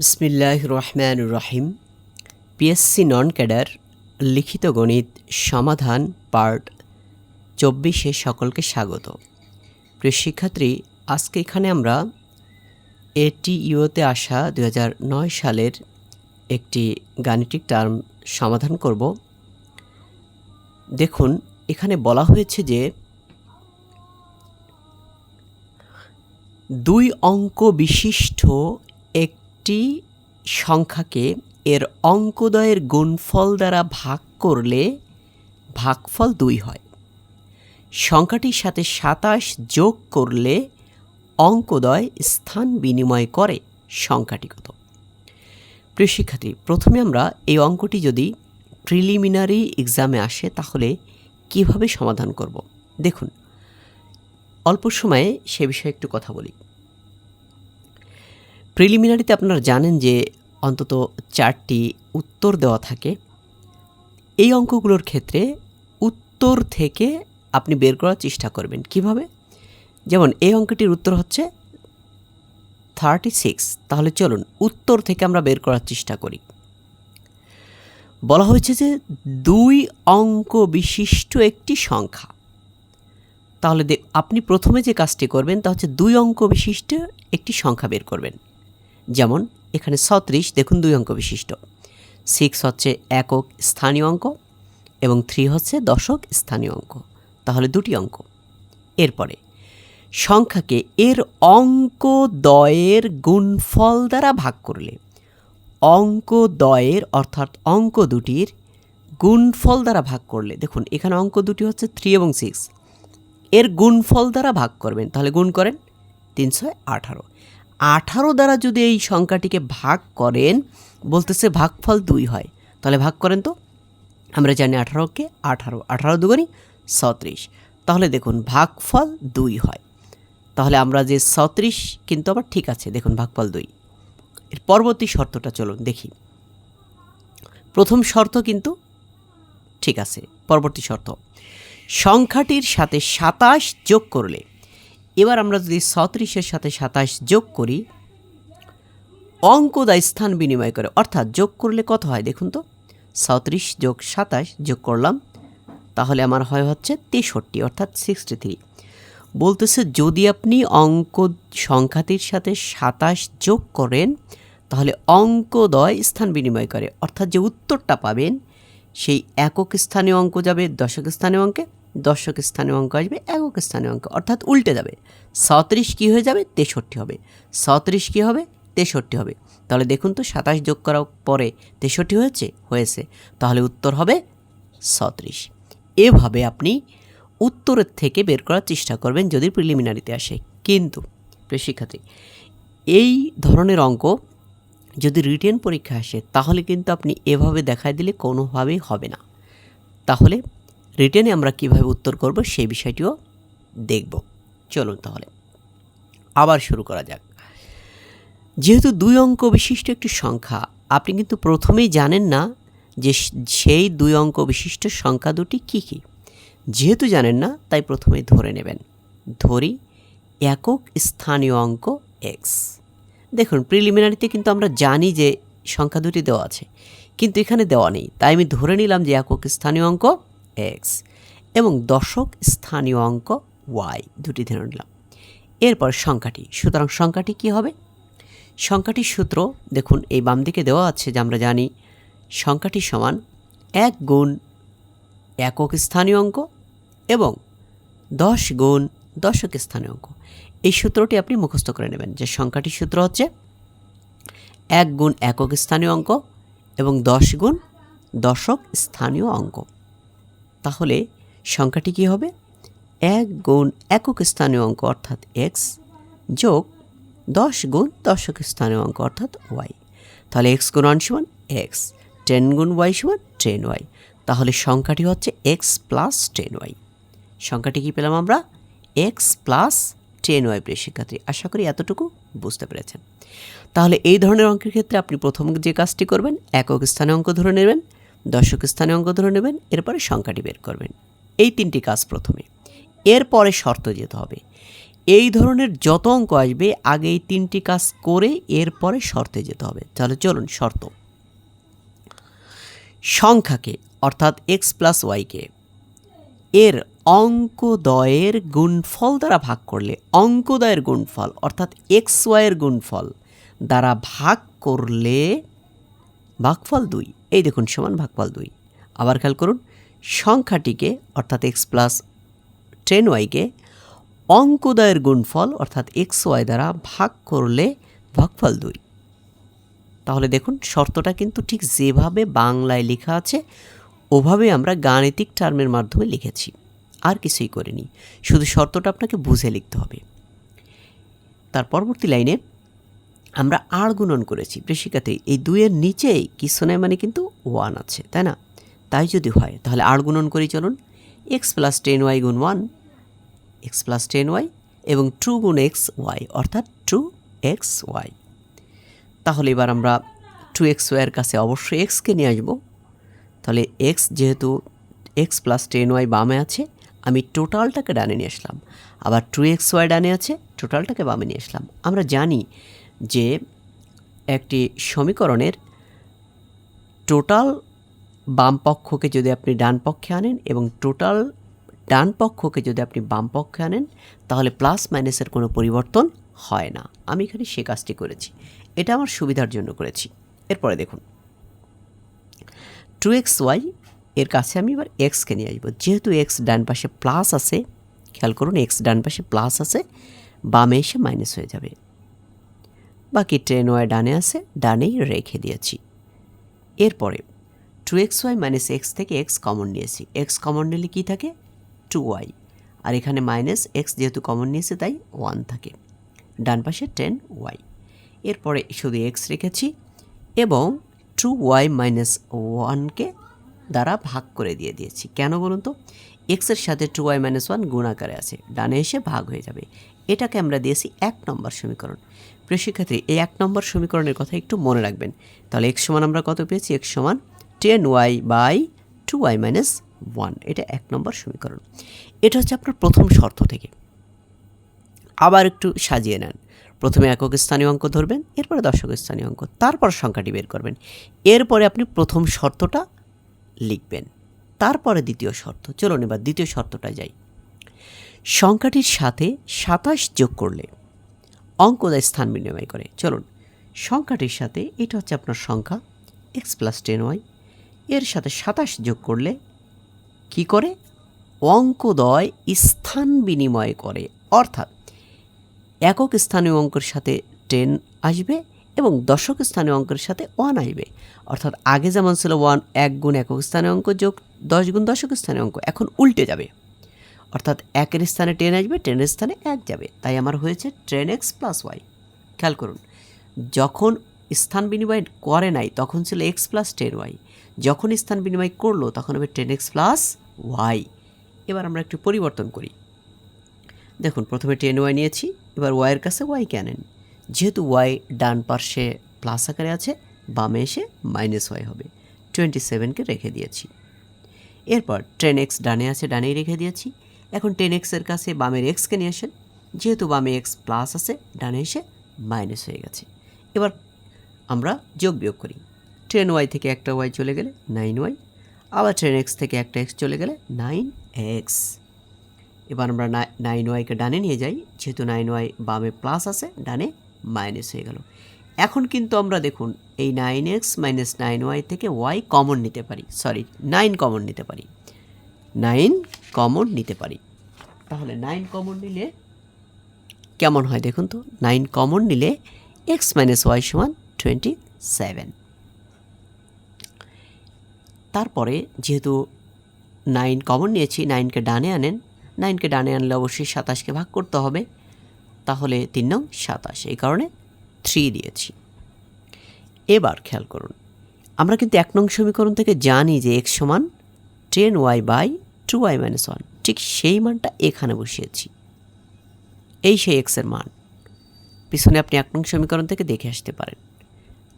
বিসমিল্লাহ রহমান রহিম পিএসসি নন ক্যাডার লিখিত গণিত সমাধান পার্ট চব্বিশে সকলকে স্বাগত। প্রিয় শিক্ষার্থী, আজকে এখানে আমরা এটি ইউতে আসা দু নয় সালের একটি গাণিতিক টার্ম সমাধান করব। দেখুন, এখানে বলা হয়েছে যে দুই অঙ্ক বিশিষ্ট একটি সংখ্যাকে এর অঙ্কদয়ের গুণফল দ্বারা ভাগ করলে ভাগফল দুই হয়। সংখ্যাটির সাথে সাতাশ যোগ করলে অঙ্কদয় স্থান বিনিময় করে সংখ্যাটি কত। প্রিয় শিক্ষার্থী, প্রথমে আমরা এই অঙ্কটি যদি প্রিলিমিনারি এক্সামে আসে তাহলে কীভাবে সমাধান করব? দেখুন, অল্প সময়ে সে বিষয়ে একটু কথা বলি। প্রিলিমিনারিতে আপনারা জানেন যে অন্তত চারটি উত্তর দেওয়া থাকে। এই অঙ্কগুলোর ক্ষেত্রে উত্তর থেকে আপনি বের করার চেষ্টা করবেন। কীভাবে? যেমন এই অঙ্কটির উত্তর হচ্ছে থার্টি সিক্স তাহলে চলুন, উত্তর থেকে আমরা বের করার চেষ্টা করি। বলা হয়েছে যে দুই অঙ্ক বিশিষ্ট একটি সংখ্যা। তাহলে আপনি প্রথমে যে কাজটি করবেন তা হচ্ছে দুই অঙ্ক বিশিষ্ট একটি সংখ্যা বের করবেন। যেমন এখানে ছত্রিশ, দেখুন দুই অঙ্ক বিশিষ্ট। সিক্স হচ্ছে একক স্থানীয় অঙ্ক এবং থ্রি হচ্ছে দশক স্থানীয় অঙ্ক। তাহলে দুটি অঙ্ক। এরপরে, সংখ্যাকে এর অঙ্ক দয়ের গুণফল দ্বারা ভাগ করলে, অঙ্ক দয়ের অর্থাৎ অঙ্ক দুটির গুণফল দ্বারা ভাগ করলে, দেখুন এখানে অঙ্ক দুটি হচ্ছে থ্রি এবং সিক্স এর গুণফল দ্বারা ভাগ করবেন, তাহলে গুণ করেন তিনশো আঠারো। আঠারো দ্বারা যদি এই সংখ্যাটিকে ভাগ করেন, বলতেছে ভাগফল দুই হয়। তাহলে ভাগ করেন তো? আমরা জানি আঠারোকে আঠারো আঠারো দুগুনি ছত্রিশ। তাহলে দেখুন, ভাগফল দুই হয়। তাহলে আমরা যে ছত্রিশ কিন্তু আবার ঠিক আছে, দেখুন ভাগফল দুই। এর পরবর্তী শর্তটা চলুন দেখি। প্রথম শর্ত কিন্তু ঠিক আছে, পরবর্তী শর্ত। সংখ্যাটির সাথে সাতাশ যোগ করলে এবার আমরা যদি ছত্রিশের সাথে সাতাশ যোগ করি, অঙ্ক অঙ্কদা স্থান বিনিময় করে, অর্থাৎ যোগ করলে কত হয় দেখুন তো? ছত্রিশ যোগ সাতাশ যোগ করলাম, তাহলে আমার হয় হচ্ছে তেষট্টি, অর্থাৎ সিক্সটি থ্রি বলতেছে, যদি আপনি অঙ্ক সংখ্যাটির সাথে সাতাশ যোগ করেন, তাহলে অঙ্কদয় স্থান বিনিময় করে, অর্থাৎ যে উত্তরটা পাবেন, সেই একক স্থানীয় অঙ্ক যাবে দশক স্থানীয় অঙ্কে দশক স্থানীয় অঙ্ক আসবে, একক স্থানে অঙ্ক, অর্থাৎ উল্টে যাবে। সত্রিশ কী হয়ে যাবে? তেষট্টি হবে। সত্রিশ কী হবে? তেষট্টি হবে। তাহলে দেখুন তো, সাতাশ যোগ করার পরে তেষট্টি হয়েছে? হয়েছে। তাহলে উত্তর হবে সত্রিশ এভাবে আপনি উত্তরের থেকে বের করার চেষ্টা করবেন যদি প্রিলিমিনারিতে আসে। কিন্তু শিক্ষার্থী, এই ধরনের অঙ্ক যদি রিটেন পরীক্ষা আসে, তাহলে কিন্তু আপনি এভাবে দেখায় দিলে কোনোভাবেই হবে না। তাহলে রিটেনে আমরা কীভাবে উত্তর করব সেই বিষয়টিও দেখব। চলুন তাহলে। আবার শুরু করা যাক। যেহেতু দুই অঙ্ক বিশিষ্ট একটি সংখ্যা, আপনি কিন্তু প্রথমেই জানেন না যে সেই দুই অঙ্ক বিশিষ্ট সংখ্যা দুটি কী কী। যেহেতু জানেন না, তাই প্রথমেই ধরে নেবেন। ধরি একক স্থানীয় অঙ্ক এক্স দেখুন, প্রিলিমিনারিতে কিন্তু আমরা জানি যে সংখ্যা দুটি দেওয়া আছে, কিন্তু এখানে দেওয়া নেই। তাই আমি ধরে নিলাম যে একক স্থানীয় অঙ্ক এক্স এবং দশক স্থানীয় অঙ্ক ওয়াই দুটি ধরে নিলাম। এরপর সংখ্যাটি, সুতরাং সংখ্যাটি কী হবে? সংখ্যাটির সূত্র, দেখুন, এই বাম দিকে দেওয়া আছে যে আমরা জানি সংখ্যাটি সমান এক গুণ একক স্থানীয় অঙ্ক এবং দশ গুণ দশক স্থানীয় অঙ্ক। এই সূত্রটি আপনি মুখস্থ করে নেবেন যে সংখ্যাটির সূত্র হচ্ছে এক গুণ একক স্থানীয় অঙ্ক এবং দশ গুণ দশক স্থানীয় অঙ্ক। তাহলে সংখ্যাটি কী হবে? এক গুণ একক স্থানীয় অঙ্ক অর্থাৎ এক্স যোগ দশ গুণ দশক স্থানীয় অঙ্ক অর্থাৎ ওয়াই তাহলে এক্স গুণ ওয়ান সমান এক্স টেন গুণ ওয়াই সমান টেন ওয়াই তাহলে সংখ্যাটি হচ্ছে এক্স প্লাস টেন ওয়াই সংখ্যাটি কী পেলাম আমরা? এক্স প্লাস টেন ওয়াই প্রিয় শিক্ষার্থী, আশা করি এতটুকু বুঝতে পেরেছেন। তাহলে এই ধরনের অঙ্কের ক্ষেত্রে আপনি প্রথম যে কাজটি করবেন, একক স্থানে অঙ্ক ধরে নেবেন। দশক স্থানে অঙ্ক ধরে নেবেন, এরপরে সংখ্যাটি বের করবেন। এই তিনটি কাজ প্রথমে। এরপরে শর্ত যেতে হবে। এই ধরনের যত অঙ্ক আসবে, আগে এই তিনটি কাজ করে এরপরে শর্তে যেতে হবে। তাহলে চলুন, শর্ত। সংখ্যাকে, অর্থাৎ এক্স প্লাস ওয়াইকে এর অঙ্কদয়ের গুণফল দ্বারা ভাগ করলে অঙ্কদয়ের গুণফল, অর্থাৎ এক্স ওয়াইয়ের গুণফল দ্বারা ভাগ করলে, ভাগফল দুই। এই দেখুন সমান ভাগফল দুই। আবার খেয়াল করুন, সংখ্যাটিকে অর্থাৎ এক্স প্লাস টেন ওয়াইকে অঙ্কদয়ের গুণফল অর্থাৎ এক্স ওয়াই দ্বারা ভাগ করলে ভাগফল দুই। তাহলে দেখুন, শর্তটা কিন্তু ঠিক যেভাবে বাংলায় লেখা আছে, ওভাবে আমরা গাণিতিক টার্মের মাধ্যমে লিখেছি। আর কিছুই করিনি। শুধু শর্তটা আপনাকে বুঝে লিখতে হবে। তার পরবর্তী লাইনে আর গুণন করেছি। বেশিকাতে এই দুইয়ের নিচেই কিছু মানে কিন্তু ওয়ান আছে, তাই না? তাই যদি হয়, তাহলে আর গুণন করি চলুন। এক্স প্লাস টেন ওয়াই গুণ one x plus ten y এবং টু গুণ এক্স ওয়াই অর্থাৎ টু এক্স ওয়াই তাহলে এবার আমরা টু এক্স ওয়াইয়ের কাছে অবশ্যই এক্সকে নিয়ে আসব। তাহলে এক্স যেহেতু এক্স প্লাস টেন ওয়াই বামে আছে, আমি টোটালটাকে ডানে নিয়ে আসলাম। আবার টু এক্স ওয়াই ডানে আছে টোটালটাকে বামে নিয়ে আসলাম। আমরা জানি যে একটি সমীকরণের টোটাল বাম পক্ষকে যদি আপনি ডান পক্ষে আনেন এবং টোটাল ডান পক্ষকে যদি আপনি বাম পক্ষে আনেন, তাহলে প্লাস মাইনাসের কোনো পরিবর্তন হয় না। আমি এখানে সে কাজটি করেছি। এটা আমার সুবিধার জন্য করেছি। এরপরে দেখুন। টু এক্স ওয়াই এর কাছে আমি এবার এক্সকে নিয়ে আসব। যেহেতু এক্স ডান পাশে প্লাস আছে, খেয়াল করুন এক্স ডান পাশে প্লাস আছে, বামে এসে মাইনাস হয়ে যাবে। বাকি টেন ওয়াই ডানে আছে, ডানেই রেখে দিয়েছি। এরপরে two x y minus x থেকে এক্স কমন নিয়েছি। এক্স কমন নিলে কী থাকে? টু ওয়াই আর এখানে মাইনাস এক্স যেহেতু কমন নিয়েছে, তাই ওয়ান থাকে। ডান পাশে টেন ওয়াই এরপরে শুধু এক্স রেখেছি এবং টু ওয়াই মাইনাস ওয়ানকে দ্বারা ভাগ করে দিয়ে দিয়েছি। কেন বলুন তো? এক্সের সাথে টু ওয়াই মাইনাস ওয়ান গুণাকারে আছে। ডানে এসে ভাগ হয়ে যাবে। এটাকে আমরা দিয়েছি এক নম্বর সমীকরণ। প্রিয় শিক্ষার্থী এই এক নম্বর সমীকরণের কথা একটু মনে রাখবেন। তাহলে এক্স সমান আমরা কত পেয়েছি? এক্স সমান ten y by two y minus one এটা এক নম্বর সমীকরণ। এটা হচ্ছে আপনার প্রথম শর্ত থেকে। আবার একটু সাজিয়ে নেন। প্রথমে একক স্থানীয় অঙ্ক ধরবেন, এরপরে দশক স্থানীয় অঙ্ক, তারপর সংখ্যাটি বের করবেন। এরপরে আপনি প্রথম শর্তটা লিখবেন। তারপরে দ্বিতীয় শর্ত। চলুন এবার দ্বিতীয় শর্তটা যাই। সংখ্যাটির সাথে সাতাশ যোগ করলে অঙ্কদায় স্থান বিনিময় করে। চলুন, সংখ্যাটির সাথে এটা হচ্ছে আপনার সংখ্যা এক্স প্লাস টেন ওয়াই এর সাথে সাতাশ যোগ করলে কি করে? অঙ্কদয় স্থান বিনিময় করে। অর্থাৎ, একক স্থানীয় অঙ্কের সাথে টেন আসবে এবং দশক স্থানীয় অঙ্কের সাথে ওয়ান আসবে। অর্থাৎ, আগে যেমন ছিল ওয়ান এক গুণ একক স্থানীয় অঙ্ক যোগ দশ গুণ দশক স্থানীয় অঙ্ক, এখন উল্টে যাবে। অর্থাৎ একের স্থানে টেন আসবে টেনের স্থানে এক যাবে। তাই আমার হয়েছে টেন এক্স প্লাস ওয়াই খেয়াল করুন, যখন স্থান বিনিময় করে নাই, তখন ছিল এক্স প্লাস টেন ওয়াই যখন স্থান বিনিময় করল, তখন হবে টেন এক্স প্লাস ওয়াই এবার আমরা একটু পরিবর্তন করি। দেখুন, প্রথমে টেন ওয়াই নিয়েছি, এবার ওয়াইয়ের কাছে ওয়াইকে আনেন যেহেতু ওয়াই ডান পার্শ্বে প্লাস আকারে আছে, বামে এসে মাইনাস ওয়াই হবে। টোয়েন্টি সেভেনকে রেখে দিয়েছি। এরপর টেন এক্স ডানে আছে, ডানেই রেখে দিয়েছি। এখন টেন এক্সের কাছে বামের এক্সকে নিয়ে আসেন। যেহেতু বামে এক্স প্লাস আছে, ডানে এসে মাইনাস হয়ে গেছে। এবার আমরা যোগ বিয়োগ করি। টেন ওয়াই থেকে একটা ওয়াই চলে গেলে নাইন ওয়াই আবার টেন এক্স থেকে একটা এক্স চলে গেলে নাইন এক্স এবার আমরা নাইন ওয়াইকে ডানে নিয়ে যাই, যেহেতু নাইন ওয়াই বামে প্লাস আছে, ডানে মাইনাস হয়ে গেল। এখন কিন্তু আমরা দেখুন, এই nine x minus nine y থেকে ওয়াই কমন নিতে পারি। সরি নাইন কমন নিতে পারি। নাইন কমন নিতে পারি। তাহলে নাইন কমন নিলে কেমন হয় দেখুন তো? নাইন কমন নিলে এক্স মাইনাস ওয়াই সমান টোয়েন্টি সেভেন তারপরে যেহেতু নাইন কমন নিয়েছি নাইনকে ডানে আনেন নাইনকে ডানে আনলে অবশ্যই সাতাশকে ভাগ করতে হবে। তাহলে তিন নং সাতাশ, এই কারণে থ্রি দিয়েছি। এবার খেয়াল করুন, আমরা কিন্তু এক নং সমীকরণ থেকে জানি যে এক্স সমান ten y by two y minus one. ঠিক সেই মানটা এখানে বসিয়েছি। এই সেই এক্সের মান। পিছনে আপনি এক নং সমীকরণ থেকে দেখে আসতে পারেন।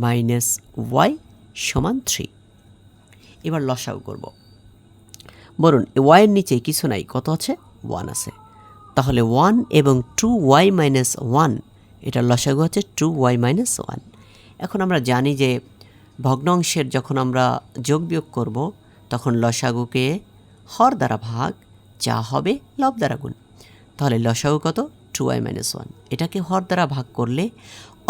মাইনাস ওয়াই সমান থ্রি। এবার লসাও করব। বলুন ওয়াইয়ের নিচে কিছু নাই, কত আছে? ওয়ান আছে। তাহলে ওয়ান এবং টু ওয়াই মাইনাস ওয়ান, এটার লসাগু হচ্ছে টু ওয়াই মাইনাস ওয়ান। এখন আমরা জানি যে ভগ্নাংশের যখন আমরা যোগ বিয়োগ করব, তখন লসাগুকে হর দ্বারা ভাগ, যা হবে লব দ্বারা গুণ। তাহলে লসাগু কত? টু ওয়াই মাইনাস ওয়ান এটাকে হর দ্বারা ভাগ করলে,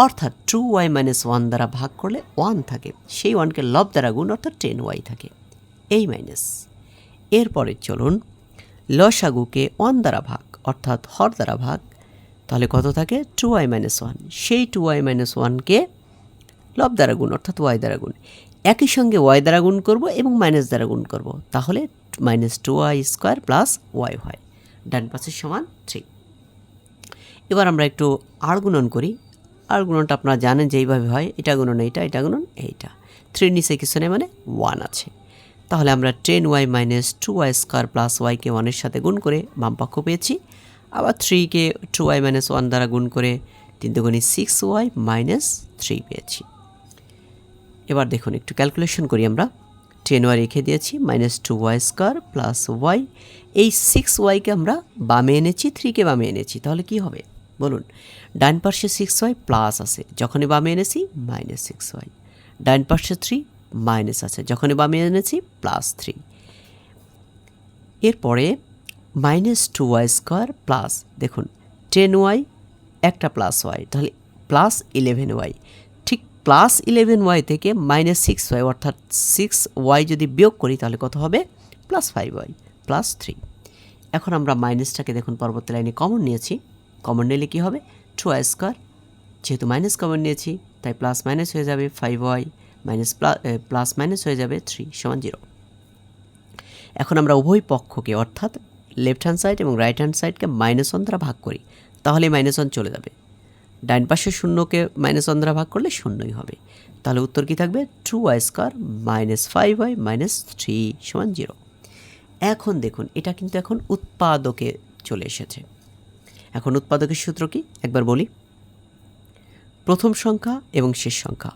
অর্থাৎ টু ওয়াই মাইনাস ওয়ান দ্বারা ভাগ করলে ওয়ান থাকে। সেই ওয়ানকে লব দ্বারা গুণ, অর্থাৎ টেন ওয়াই থাকে। এই মাইনাস এরপরে চলুন, লসাগুকে ওয়ান দ্বারা ভাগ, অর্থাৎ হর দ্বারা ভাগ, তাহলে কত থাকে? টু ওয়াই মাইনাস ওয়ান সেই টু ওয়াই মাইনাস ওয়ানকে লব দ্বারা গুণ, অর্থাৎ ওয়াই দ্বারা গুণ। একই সঙ্গে ওয়াই দ্বারা গুণ করব এবং মাইনাস দ্বারা গুণ করব। তাহলে minus two y square plus y হয় ডান পাশের সমান থ্রি এবার আমরা একটু আর গুণন করি। আর গুণনটা আপনারা জানেন যে এইভাবে হয়। এটা গুণন এইটা, এটা গুণন এইটা। থ্রির নিচে কিছু মানে ওয়ান আছে। তাহলে আমরা ten y minus two y square plus ওয়াইকে ওয়ানের সাথে গুণ করে বামপক্ষ পেয়েছি। আবার থ্রিকে টু ওয়াই মাইনাস ওয়ান দ্বারা গুণ করে তিন দুগুণি সিক্স ওয়াই মাইনাস থ্রি পেয়েছি। এবার দেখুন, একটু ক্যালকুলেশন করি আমরা। টেন ওয়াই রেখে দিয়েছি minus two y square plus y এই সিক্স ওয়াইকে আমরা বামে এনেছি থ্রিকে বামে এনেছি, তাহলে কি হবে? বলুন, ডান পার্শ্বে সিক্স ওয়াই প্লাস আছে, যখনই বামে এনেছি মাইনাস সিক্স ওয়াই ডান পার্শ্বে থ্রি মাইনাস আছে, যখনই বামে এনেছি প্লাস থ্রি এরপরে minus two y square plus দেখুন টেন ওয়াই একটা প্লাস ওয়াই তাহলে plus eleven y plus eleven y থেকে মাইনাস সিক্স ওয়াই, অর্থাৎ সিক্স ওয়াই যদি বিয়োগ করি তাহলে কত হবে? Plus five y, plus three. এখন আমরা মাইনাসটাকে দেখুন, পরবর্তী লাইনে কমন নিয়েছি। কমন নিলে কী হবে? Two y square. যেহেতু মাইনাস কমন নিয়েছি, তাই প্লাস মাইনাস হয়ে যাবে five y, minus plus minus হয়ে যাবে থ্রি সমান জিরো। এখন আমরা উভয় পক্ষকে, অর্থাৎ লেফট হ্যান্ড সাইড এবং রাইট হ্যান্ড সাইডকে মাইনাস ওয়ান দ্বারা ভাগ করি তাহলে মাইনাস ওয়ান চলে যাবে। ডাইন পাশে শূন্যকে মাইনাস ওয়ান দ্বারা ভাগ করলে শূন্যই হবে। তাহলে উত্তর কী থাকবে? Two y square minus five y minus three সমান জিরো এখন দেখুন, এটা কিন্তু এখন উৎপাদকে চলে এসেছে। এখন উৎপাদকের সূত্র কি? একবার বলি। প্রথম সংখ্যা এবং শেষ সংখ্যা।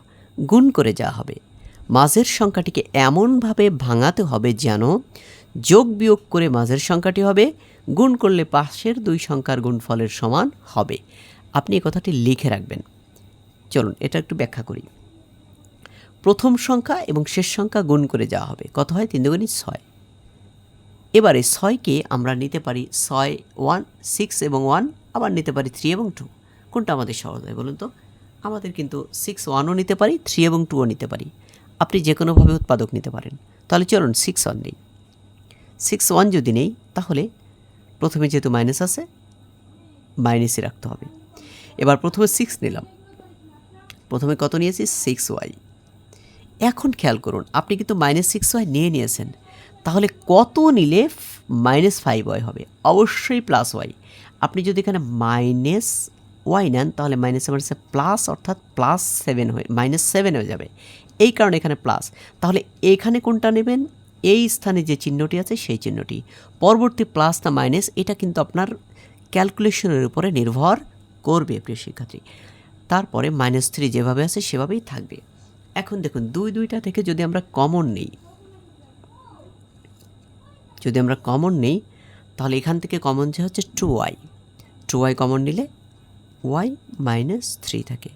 গুণ করে যা হবে। মাঝের সংখ্যাটিকে এমনভাবে ভাঙাতে হবে যেন যোগ বিয়োগ করে মাঝের সংখ্যাটি হবে, গুণ করলে পাশের দুই সংখ্যার গুণফলের সমান হবে। আপনি এই কথাটি লিখে রাখবেন। চলুন, এটা একটু ব্যাখ্যা করি। প্রথম সংখ্যা এবং শেষ সংখ্যা গুণ করে যাওয়া হবে। কত হয়? তিন দুগুণী ছয়। এবারে ছয়কে আমরা নিতে পারি ছয়, ওয়ান, সিক্স এবং ওয়ান, আবার নিতে পারি থ্রি এবং টু। কোনটা আমাদের সহজ হয় বলুন তো? আমাদের কিন্তু সিক্স, ওয়ানও নিতে পারি, থ্রি এবং টুও নিতে পারি। আপনি যে কোনোভাবে উৎপাদক নিতে পারেন। তাহলে চলুন, সিক্স, ওয়ান নেই। সিক্স, ওয়ান যদি নেই, তাহলে প্রথমে যেহেতু মাইনাস আছে, মাইনাসই রাখতে হবে। এবার প্রথমে সিক্স নিলাম। প্রথমে কত নিয়েছি? সিক্স ওয়াই এখন খেয়াল করুন, আপনি কিন্তু মাইনাস সিক্স ওয়াই নিয়ে নিয়েছেন। তাহলে কত নিলে মাইনাস ফাইভ ওয়াই হবে? অবশ্যই প্লাস ওয়াই আপনি যদি এখানে মাইনাস ওয়াই নেন, তাহলে মাইনাস মাইনাসে প্লাস অর্থাৎ প্লাস সেভেন হয়ে মাইনাস সেভেন হয়ে যাবে। এই কারণে এখানে প্লাস তাহলে এখানে কোনটা নেবেন? এই স্থানে যে চিহ্নটি আছে, সেই চিহ্নটি। পরবর্তী প্লাস না মাইনাস এটা কিন্তু আপনার ক্যালকুলেশনের উপরে নির্ভর করবে, প্রিয় শিক্ষার্থী। তারপরে মাইনাস থ্রি যেভাবে আছে, সেভাবেই থাকবে। এখন দেখুন, দুই দুইটা থেকে যদি আমরা কমন নেই, যদি আমরা কমন নেই, তাহলে এখান থেকে কমন যে হচ্ছে two y two y common নিলে ওয়াই মাইনাস থ্রি থাকে।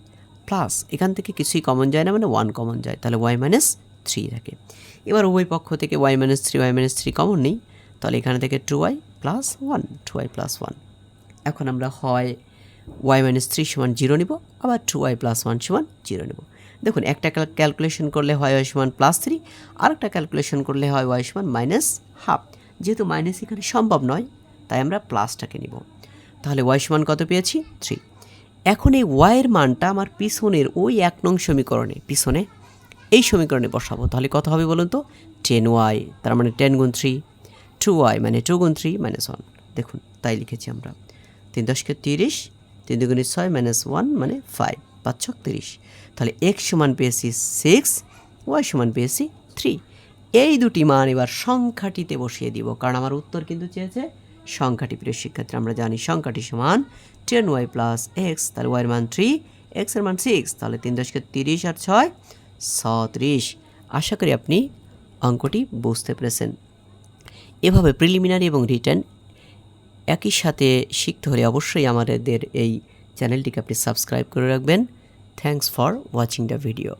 প্লাস এখান থেকে কিছুই কমন যায় না মানে ওয়ান কমন যায়। তাহলে ওয়াই মাইনাস থ্রি থাকে। এবার উভয় পক্ষ থেকে y minus three y minus three common নেই, তাহলে এখানে থেকে two y plus one two y plus one এখন আমরা হয় ওয়াই মাইনাস থ্রি সমান জিরো নিব, আবার টু ওয়াই প্লাস ওয়ান সমান জিরো নেব। দেখুন, একটা ক্যালকুলেশন করলে হয় ওয়াই সমান প্লাস থ্রি আর একটা ক্যালকুলেশন করলে হয় ওয়াই সমান মাইনাস হাফ যেহেতু মাইনাস এখানে সম্ভব নয়, তাই আমরা প্লাসটাকে নিব। তাহলে ওয়াই সমান কত পেয়েছি? থ্রি এখন এই ওয়াইয়ের মানটা আমার পিছনের ওই এক নং সমীকরণে, পিছনে এই সমীকরণে বসাবো। তাহলে কত হবে বলুন তো? টেন ওয়াই তার মানে টেন গুণ থ্রি টু ওয়াই মানে টু গুণ থ্রি মাইনাস ওয়ান দেখুন, তাই লিখেছি আমরা। তিন দশকে তিরিশ তিন দুগুণে ছয় মাইনাস ওয়ান মানে ফাইভ পাঁচ ছক তিরিশ। তাহলে এক্স সমান পেয়েছি সিক্স ওয়াই সমান পেয়েছি থ্রি এই দুটি মান এবার সংখ্যাটিতে বসিয়ে দিব, কারণ আমার উত্তর কিন্তু চেয়েছে সংখ্যাটি। প্রিয় শিক্ষার্থী আমরা জানি সংখ্যাটি সমান টেন ওয়াই প্লাস এক্স তাহলে ওয়াইয়ের মান থ্রি এক্সের মান সিক্স তাহলে তিন দশকে তিরিশ আর ছয়, ছত্রিশ। আশা করি আপনি অঙ্কটি বুঝতে পেরেছেন। এভাবে প্রিলিমিনারি এবং রিটার্ন একই সাথে শিখতে হলে অবশ্যই আমাদের এই চ্যানেলটিকে আপনি সাবস্ক্রাইব করে রাখবেন। Thanks for watching the video